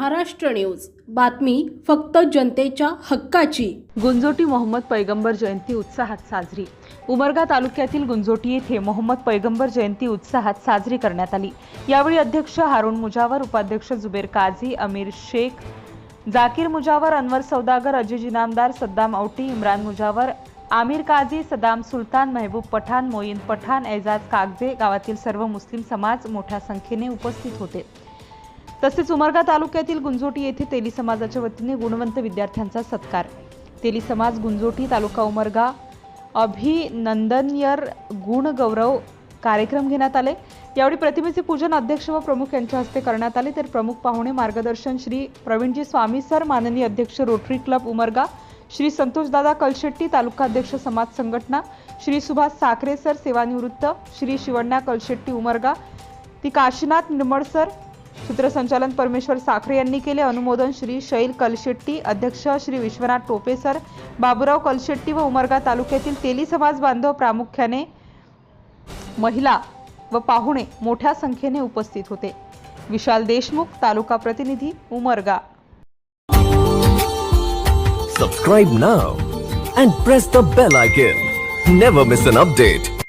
Maharashtra news. बातमी फक्त जनतेच्या हक्काची. गुंजोटी मोहम्मद पैगंबर जयंती उत्साहात साजरी. उमरगा तालुक्यातील गुंजोटी येथे मोहम्मद पैगंबर जयंती उत्साहात साजरी करण्यात आली. यावेळी अध्यक्ष हारुण मुजावर उपाध्यक्ष जुबेर काझी अमीर शेख जाकीर मुजावर अनवर सौदागर अजीज इनामदार सद्दाम औटी इम्रान मुजावर आमिर काझी सदाम सुलतान महबूब पठाण मोईन पठाण एजाज कागजे गावातील सर्व मुस्लिम समाज मोठ्या संख्येने उपस्थित होते. तसेच उमरगा तालुक्यातील गुंजोटी येथे तेली समाजाच्या वतीने गुणवंत विद्यार्थ्यांचा सत्कार. तेली समाज गुंजोटी तालुका उमरगा अभिनंदनयर गुणगौरव कार्यक्रम घेण्यात आले. यावेळी प्रतिमेचे पूजन अध्यक्ष व प्रमुख यांच्या हस्ते करण्यात आले. तर प्रमुख पाहुणे मार्गदर्शन श्री प्रवीणजी स्वामी सर माननीय अध्यक्ष रोटरी क्लब उमरगा श्री संतोषदादा कलशेट्टी तालुका अध्यक्ष समाज संघटना श्री सुभाष साखरे सर सेवानिवृत्त श्री शिवण्या कलशेट्टी उमरगा ती काशीनाथ निर्मळ सर सूत्रसंचालन परमेश्वर साखरे यांनी केले. अनुमोदन श्री शैल कलशेट्टी अध्यक्ष श्री विश्वनाथ टोपे सर बाबुराव कलशेट्टी व उमरगा तालुक्यातील तेली समाज बांधव प्रामुख्याने महिला व पाहुणे मोठ्या संख्येने उपस्थित होते. विशाल देशमुख तालुका प्रतिनिधी Umarga. Subscribe now and press the bell icon never miss an update